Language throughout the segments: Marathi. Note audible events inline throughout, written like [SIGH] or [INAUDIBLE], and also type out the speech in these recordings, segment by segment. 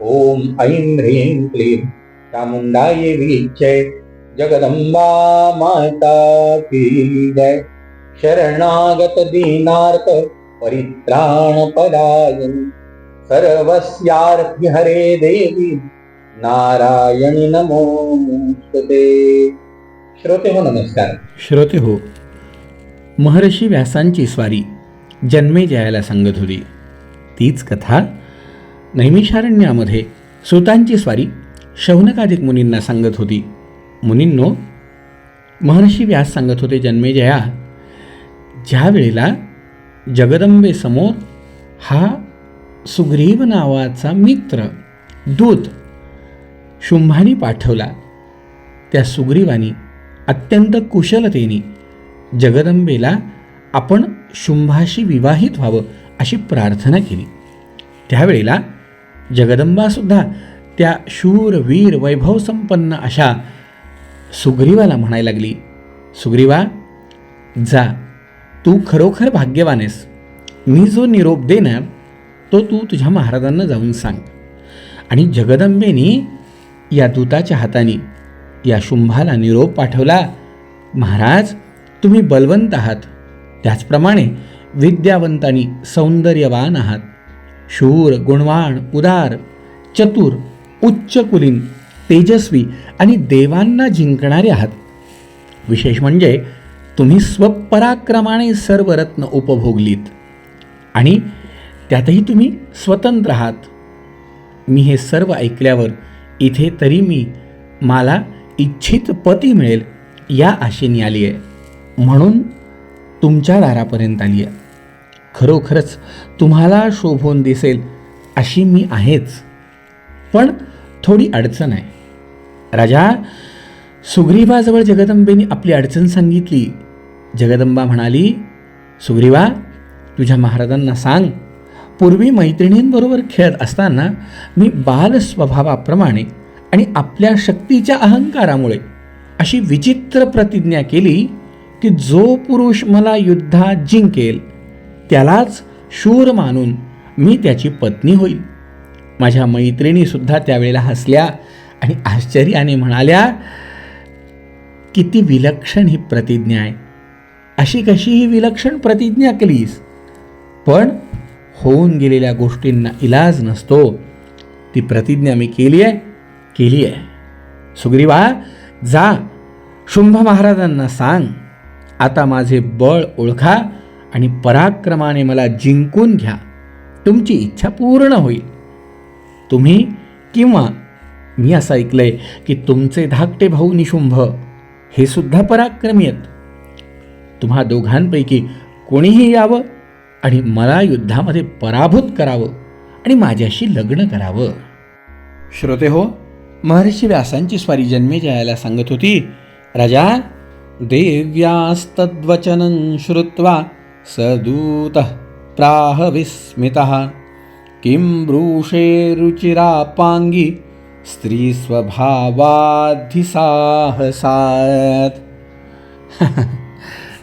ॐ ऐं ह्रीं क्लीं चामुंडाय वीक्षे जगदंबा माता की जय। शरणागत दीनार्थ परित्राण पदायन हरे देवी नारायणी नमो श्रोते हो नमस्कार। श्रोते हो महर्षी व्यासांची स्वारी जन्मे जयाला सांगत होती तीच कथा नैमिषारण्यामध्ये सुतांची स्वारी शौनकादिक मुनींना सांगत होती. मुनींनो महर्षी व्यास सांगत होते जन्मेजया ज्या वेळेला जगदंबेसमोर हा सुग्रीव नावाचा मित्र दूत शुंभानी पाठवला. त्या सुग्रीवानी अत्यंत कुशलतेने जगदंबेला आपण शुंभाशी विवाहित व्हावं अशी प्रार्थना केली. त्यावेळेला जगदंबासुद्धा त्या शूर वीर वैभवसंपन्न अशा सुग्रीवाला म्हणायला लागली सुग्रीवा जा. तू खरोखर भाग्यवान आहेस. मी जो निरोप देणार तो तू तुझ्या महाराजांना जाऊन सांग. आणि जगदंबेनी या दूताच्या हाताने या शुंभाला निरोप पाठवला महाराज तुम्ही बलवंत आहात. त्याचप्रमाणे विद्यावंतानी सौंदर्यवान आहात. शूर गुणवान उदार चतुर उच्च कुलीन तेजस्वी आणि देवांना जिंकणारे आहात. विशेष म्हणजे तुम्ही स्वपराक्रमाने सर्व रत्न उपभोगलीत आणि त्यातही तुम्ही स्वतंत्र आहात. मी हे सर्व ऐकल्यावर इथे तरी मी मला इच्छित पती मिळेल या आशेने आली आहे म्हणून तुमच्या दारापर्यंत आली आहे खरोखरच तुम्हाला शोभून दिसेल अशी मी आहेच. पण थोडी अडचण आहे. राजा सुग्रीवाजवळ जगदंबेने आपली अडचण सांगितली. जगदंबा म्हणाली सुग्रीवा तुझ्या महाराजांना सांग. पूर्वी मैत्रिणींबरोबर खेळत असताना मी बाल स्वभावाप्रमाणे आणि आपल्या शक्तीच्या अहंकारामुळे अशी विचित्र प्रतिज्ञा केली की जो पुरुष मला युद्धात जिंकेल त्यालाच शूर मानून मी त्याची पत्नी होईल. माझ्या मैत्रिणीसुद्धा त्यावेळेला हसल्या आणि आश्चर्याने म्हणाल्या किती विलक्षण ही प्रतिज्ञा आहे. अशी कशी ही विलक्षण प्रतिज्ञा केलीस. पण होऊन गेलेल्या गोष्टींना इलाज नसतो. ती प्रतिज्ञा मी केली आहे केली आहे. सुग्रीवा जा. शुंभ महाराजांना सांग. आता माझे बळ ओळखा. आणि पराक्रमाने मला जिंकून घ्या. तुमची इच्छा पूर्ण होईल. तुम्ही किंवा मी असं ऐकलंय की तुमचे धाकटे भाऊ निशुंभ हे सुद्धा पराक्रमी आहेत. तुम्हा दोघांपैकी कोणीही यावं आणि मला युद्धामध्ये पराभूत करावं आणि माझ्याशी लग्न करावं. श्रोते हो महर्षी व्यासांची स्वारी जन्मेजयाला सांगत होती राजा देव्यास्तद्वचनं श्रुत्वा सदूत प्राह विस्मितः किं ब्रूषे रुचिरापाङ्गी स्त्रीस्वभावाधिसाहसात। [LAUGHS]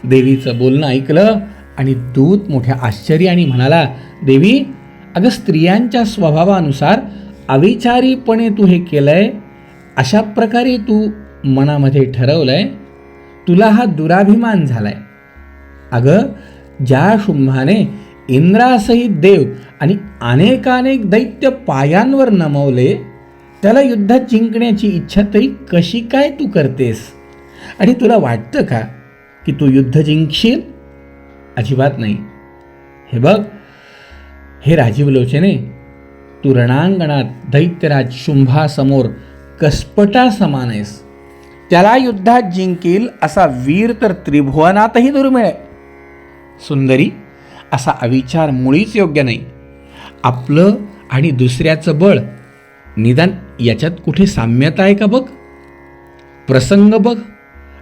देवीचं बोलणं ऐकलं आणि दूत मोठ्या आश्चर्याने म्हणाला देवी अगं स्त्रियांच्या स्वभावानुसार अविचारीपणे तू हे केलंय अशा प्रकारे तू मनामध्ये ठरवलंय तुला हा दुराभिमान झालाय. अगं ज्या शुंभाने इंद्रासहित देव आणि अनेकानेक दैत्य पायांवर नमवले त्याला युद्धात जिंकण्याची इच्छा तरी कशी काय तू करतेस? आणि तुला वाटतं का की तू युद्ध जिंकशील? अजिबात नाही. हे बघ हे राजीव लोचने तू रणांगणात दैत्यराज शुंभासमोर कसपटा समान आहेस. त्याला युद्धात जिंकील असा वीर तर त्रिभुवनातही दुर्मिळ आहे. सुंदरी असा अविचार मुळीच योग्य नाही. आपलं आणि दुसऱ्याचं बळ निदान याच्यात कुठे साम्यता आहे का बघ? प्रसंग बघ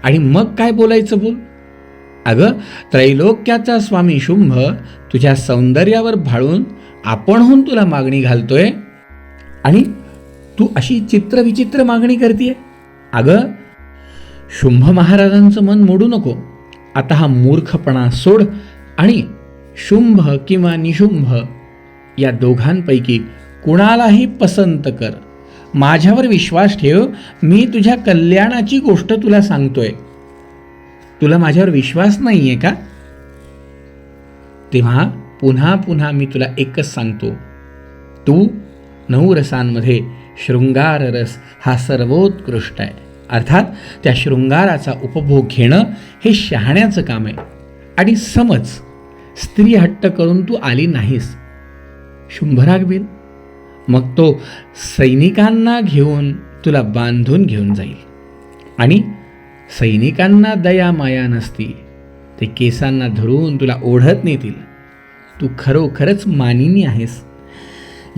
आणि मग काय बोलायचं बोल? अगं त्रैलोक्याचा स्वामी शुंभ तुझ्या सौंदर्यावर भाळून आपणहून तुला मागणी घालतोय आणि तू अशी चित्रविचित्र मागणी करते अगं शुंभ महाराजांचं मन मोडू नको. आता हा मूर्खपणा सोड. आणि शुंभ किंवा निशुंभ या दोघांपैकी कुणालाही पसंत कर. माझ्यावर विश्वास ठेव मी तुझ्या कल्याणाची गोष्ट तुला सांगतोय. तुला माझ्यावर विश्वास नाही आहे का? तेव्हा पुन्हा पुन्हा मी तुला एकच सांगतो. तू नऊ रसांमध्ये शृंगार रस हा सर्वोत्कृष्ट आहे. अर्थात त्या शृंगाराचा उपभोग घेणं हे शहाण्याचं काम आहे. आणि समज स्त्री हट्ट करून तू आली नाहीस. शुंभराग शुंभरागवील मग तो सैनिकांना घेऊन तुला बांधून घेऊन जाईल. आणि सैनिकांना दया माया नसती ते केसांना धरून तुला ओढत नेतील. तू खरोखरच मानिनी आहेस.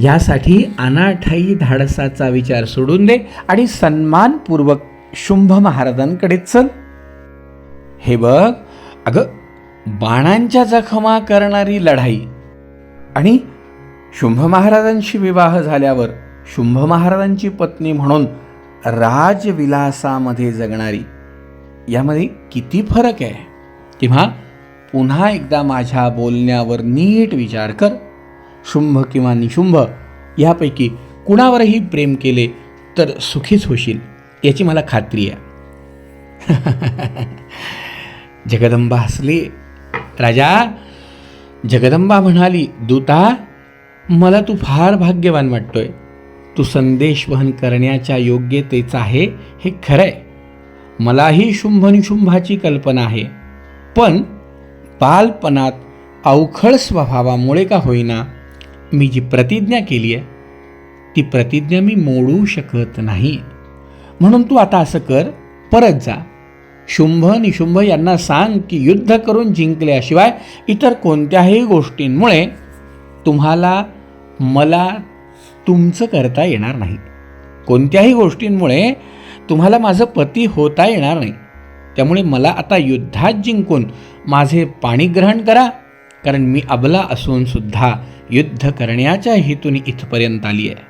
यासाठी अनाठाई धाडसाचा विचार सोडून दे आणि सन्मानपूर्वक शुंभ महाराजांकडे चल. हे बघ अगं बाणांच्या जखमा करणारी लढाई. आणि शुंभ महाराजांशी विवाह झाल्यावर शुंभ महाराजांची पत्नी म्हणून राजविलासामध्ये जगणारी यामध्ये किती फरक आहे? किंवा पुन्हा एकदा माझ्या बोलण्यावर नीट विचार कर. शुंभ किंवा निशुंभ यापैकी कुणावरही प्रेम केले तर सुखीच होशील याची मला खात्री आहे. [LAUGHS] जगदंबा हसली. राजा जगदंबा म्हणाली दूता मला तू फार भाग्यवान वाटतोय. तू संदेश वहन करण्याच्या योग्यतेचा आहे हे खरं आहे मलाही शुंभनिशुंभाची कल्पना आहे. पण बालपणात अवखळ स्वभावामुळे का होईना मी जी प्रतिज्ञा केली आहे ती प्रतिज्ञा मी मोडू शकत नाही. म्हणून तू आता असं कर परत जा. शुंभ निशुंभ यांना सांग की युद्ध करून जिंकल्याशिवाय इतर कोणत्याही गोष्टींमुळे तुम्हाला मला तुमचं करता येणार नाही. कोणत्याही गोष्टींमुळे तुम्हाला माझं पती होता येणार नाही. त्यामुळे मला आता युद्धात जिंकून माझे पाणी ग्रहण करा कारण मी अबला असूनसुद्धा युद्ध करण्याच्या हेतूने इथपर्यंत आली आहे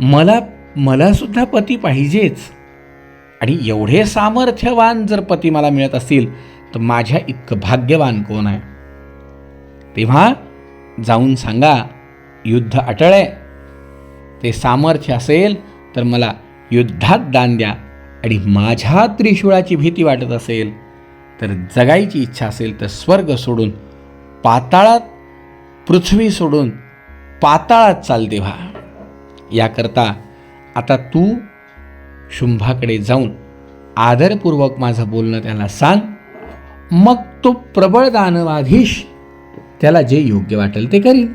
मला मलासुद्धा पती पाहिजेच. आणि एवढे सामर्थ्यवान जर पती मला मिळत असतील तर माझ्या इतकं भाग्यवान कोण आहे? तेव्हा जाऊन सांगा युद्ध अटळ आहे. ते सामर्थ्य असेल तर मला युद्धात दान द्या. आणि माझ्या त्रिशूळाची भीती वाटत असेल तर जगायची इच्छा असेल तर स्वर्ग सोडून पाताळात पृथ्वी सोडून पाताळात चाल तेव्हा. याकरता आता तू शुंभाकडे जाऊन आदरपूर्वक माझं बोलणं त्याला सांग. मग तो प्रबळ दानवाधीश त्याला जे योग्य वाटेल ते करील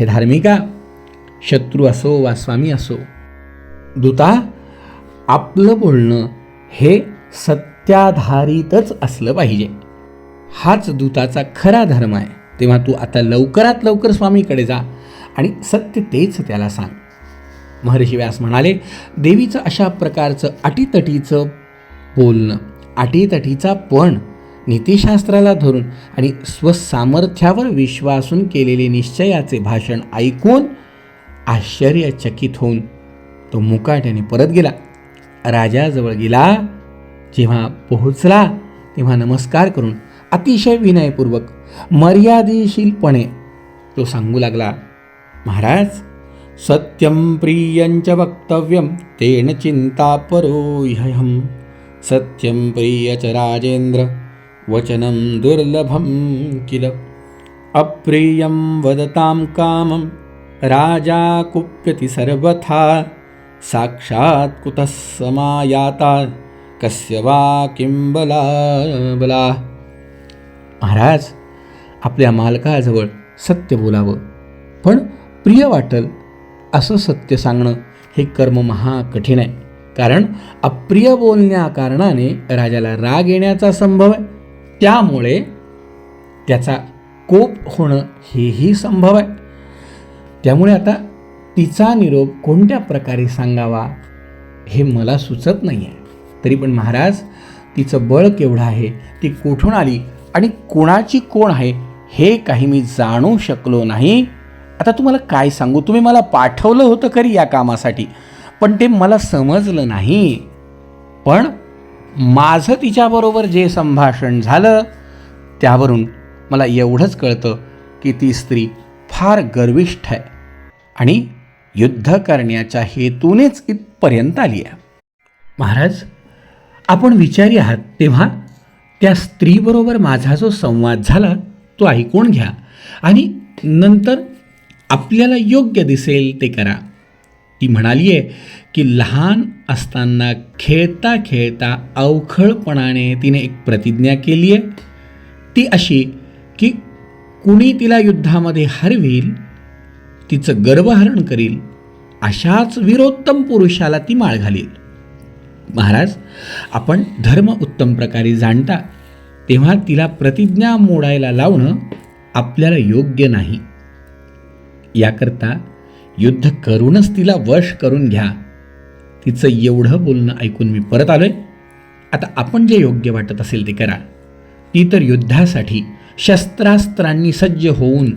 हे धार्मिका शत्रू असो वा स्वामी असो दूता आपलं बोलणं हे सत्याधारितच असलं पाहिजे. हाच दूताचा खरा धर्म आहे. तेव्हा तू आता लवकरात लवकर स्वामीकडे जा आणि सत्य तेच त्याला सांग. महर्षी व्यास म्हणाले देवीचं अशा प्रकारचं अटीतटीचं बोलणं अटीतटीचा पण नीतिशास्त्राला धरून आणि स्वसामर्थ्यावर विश्वासून केलेले निश्चयाचे भाषण ऐकून आश्चर्यचकित होऊन तो मुकाट्याने परत गेला. राजाजवळ गेला जेव्हा पोहोचला तेव्हा नमस्कार करून अतिशय विनयपूर्वक मर्यादेशीलपणे तो सांगू लागला महाराज सत्यं प्रियञ्च वक्तव्यं तेन चिन्ता परोह्यहं सत्यं प्रिय च राजेन्द्र वचनं दुर्लभं किल। अप्रियं वदतां कामं राजा कुप्यति सर्वथा। साक्षात् कुतः समायाता कस्य वा किं बला बला। महाराज आपल्या मालकाजवळ सत्य बोलावं पण प्रिय वाटल असं सत्य सांगणं हे कर्म महा कठीण आहे. कारण अप्रिय बोलण्या कारणाने राजाला राग येण्याचा संभव आहे. त्यामुळे त्याचा कोप होणं हेही संभव आहे. त्यामुळे आता तिचा निरोप कोणत्या प्रकारे सांगावा हे मला सुचत नाही आहे तरी पण महाराज तिचं बळ केवढं आहे ती कुठून आली आणि कोणाची कोण आहे हे काही मी जाणू शकलो नाही. आता तुम्हाला काय सांगू? तुम्ही मला पाठवलं होतं खरी या कामासाठी पण ते मला समजलं नाही. पण माझं तिच्याबरोबर जे संभाषण झालं त्यावरून मला एवढंच कळतं की ती स्त्री फार गर्विष्ठ आहे आणि युद्ध करण्याच्या हेतूनेच इथपर्यंत आली आहे. महाराज आपण विचारी आहात तेव्हा त्या स्त्रीबरोबर माझा जो संवाद झाला तो ऐकून घ्या आणि नंतर आपल्याला योग्य दिसेल ते करा. ती म्हणाली आहे की लहान असताना खेळता खेळता अवखळपणाने तिने एक प्रतिज्ञा केली आहे ती अशी की कुणी तिला युद्धामध्ये हरवील तिचं गर्वहरण करील अशाच वीरोत्तम पुरुषाला ती माळ घालील. महाराज आपण धर्म उत्तम प्रकारे जाणता तेव्हा तिला प्रतिज्ञा मोडायला लावणं आपल्याला योग्य नाही. याकरता युद्ध करूनच तिला वश करून घ्या. तिचं एवढं बोलणं ऐकून मी परत आलोय. आता आपण जे योग्य वाटत असेल ते करा. ती तर युद्धासाठी शस्त्रास्त्रांनी सज्ज होऊन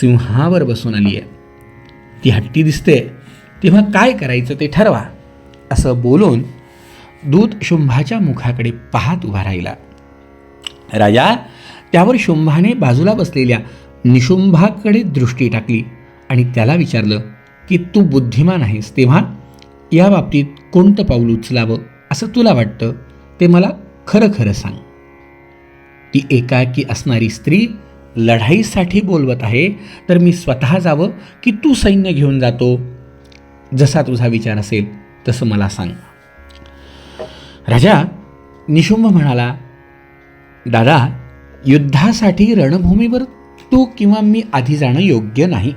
सिंहावर बसून आली आहे. ती हट्टी दिसते. तेव्हा काय करायचं ते ठरवा. असं बोलून दूत शुंभाच्या मुखाकडे पाहत उभा राहिला. राजा त्यावर शुंभाने बाजूला बसलेल्या निशुंभाकडे दृष्टी टाकली. आणि त्याला विचारलं की तू बुद्धिमान आहेस तेव्हा? या बाबतीत कोणतं पाऊल उचलावं असं तुला वाटतं? ते मला खरं खरं सांग. ती एकाकी असणारी स्त्री लढाईसाठी बोलवत आहे तर मी स्वतः जावं की तू सैन्य घेऊन जातो? जसा तुझा विचार असेल तसं मला सांग. राजा निशुंभ म्हणाला दादा युद्धासाठी रणभूमीवर तू किंवा मी आधी जाणं योग्य नाही.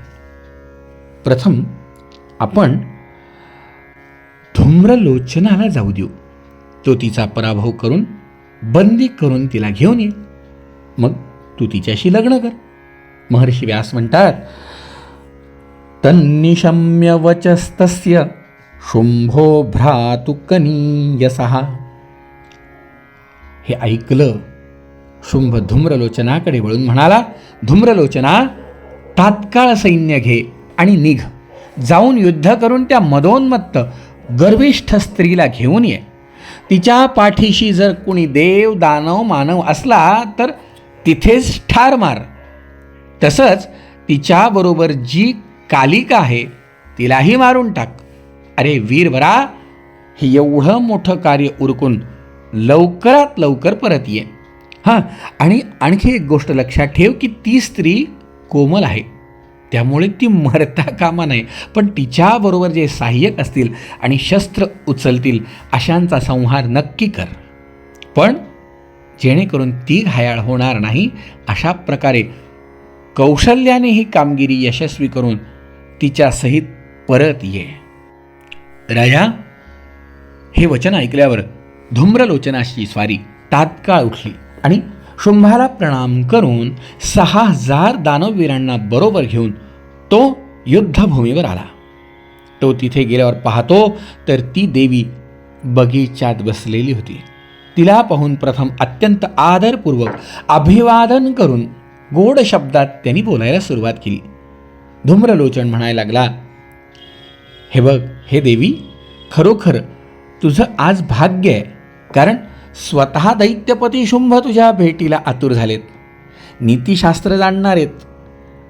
प्रथम आपण धूम्रलोचनाला जाऊ देऊ. तो तिचा पराभव करून बंदी करून तिला घेऊन ये. मग तू तिच्याशी लग्न कर. महर्षी व्यास म्हणतात तन्निशम्य वचस्तस्य शुंभो भ्रातुकनीयसहा हे ऐकलं शुंभ धूम्रलोचनाकडे वळून म्हणाला धूम्रलोचना तात्काळ सैन्य घे. आणि निघ. जाऊन युद्ध करून त्या मदोन्मत्त गर्विष्ठ स्त्रीला घेऊन ये. तिच्या पाठीशी जर कुणी देव दानव मानव असला तर तिथेच ठार मार. तसंच तिच्याबरोबर जी कालिका आहे तिलाही मारून टाक. अरे वीरवरा हे एवढं मोठं कार्य उरकून लवकरात लवकर परत ये. हां आणि आणखी एक गोष्ट लक्षात ठेव की ती स्त्री कोमल आहे. त्यामुळे ती मरता कामा नये. पण तिच्याबरोबर जे सहाय्यक असतील आणि शस्त्र उचलतील अशांचा संहार नक्की कर. पण जेणेकरून ती घायाळ होणार नाही अशा प्रकारे कौशल्याने ही कामगिरी यशस्वी करून तिच्या सहित परत ये. राजा हे वचन ऐकल्यावर धूम्रलोचनाची स्वारी तात्काळ उठली आणि शुंभाला प्रणाम करून सहा हजार दानववीरांना बरोबर घेऊन तो युद्धभूमीवर आला. तो तिथे गेल्यावर पाहतो तर ती देवी बगीच्यात बसलेली होती. तिला पाहून प्रथम अत्यंत आदरपूर्वक अभिवादन करून गोड शब्दात त्यांनी बोलायला सुरुवात केली. धूम्रलोचन म्हणायला लागला हे बघ हे देवी खरोखर तुझं आज भाग्य आहे कारण स्वतः दैत्यपती शुंभ तुझ्या भेटीला आतुर झालेत. नीतिशास्त्र जाणणारेत.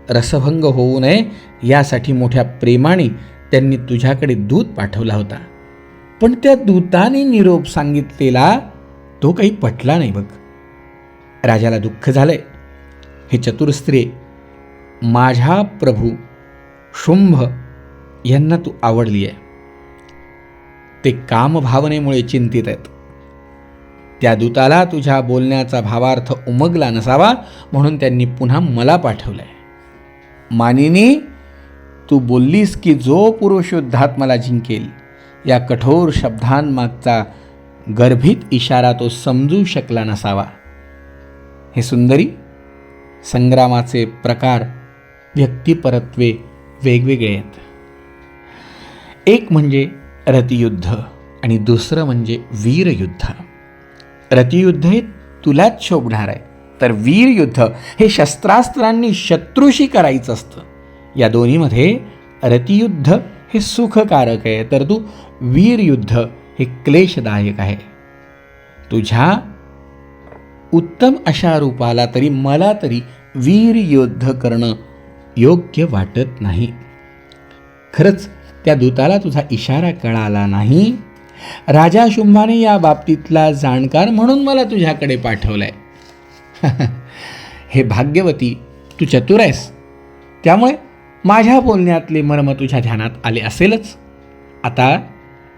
रसभंग होऊ नये यासाठी मोठ्या प्रेमाने त्यांनी तुझ्याकडे दूत पाठवला होता. पण त्या दूताने निरोप सांगितलेला तो काही पटला नाही बघ. राजाला दुःख झालंय. हे चतुर स्त्री माझ्या प्रभू शुंभ यांना तू आवडली आहे ते कामभावनेमुळे चिंतित आहेत. त्या दूताला तुझ्या बोलण्याचा भावार्थ उमगला नसावा म्हणून त्यांनी पुन्हा मला पाठवलंय. मानिनी तू बोललीस की जो पुरुष युद्धात मला जिंकेल या कठोर शब्दांमागचा गर्भित इशारा तो समजू शकला नसावा. हे सुंदरी संग्रामाचे प्रकार व्यक्तिपरत्वे वेगवेगळे आहेत. एक म्हणजे रतियुद्ध आणि दुसरं म्हणजे वीरयुद्ध. रतियुद्ध हे तुलाच शोभणार आहे. तर वीरयुद्ध हे शस्त्रास्त्रांनी शत्रूशी करायचं असतं. या दोन्हीमध्ये रतियुद्ध हे सुखकारक आहे. तर तू वीरयुद्ध हे क्लेशदायक आहे. तुझ्या उत्तम अशा रूपाला तरी मला तरी वीरयुद्ध करणं योग्य वाटत नाही. खरंच त्या दूताला तुझा इशारा कळाला नाही. राजा शुंभाने या बाबतीतला जाणकार म्हणून मला तुझ्याकडे पाठवलंय. हे भाग्यवती तू चतुर आहेस. त्यामुळे माझ्या बोलण्यातले मर्म तुझ्या ध्यानात आले असेलच. आता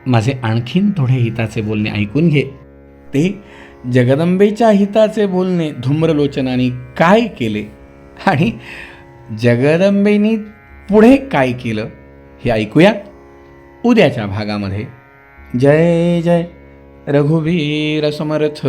माझे आणखीन थोडे हिताचे बोलणे ऐकून घे. ते जगदंबेच्या हिताचे बोलणे धूम्रलोचनाने काय केले आणि जगदंबेनी पुढे काय केलं हे ऐकूया. उद्याच्या भागामध्ये. जय जय रघुवीर समर्थ।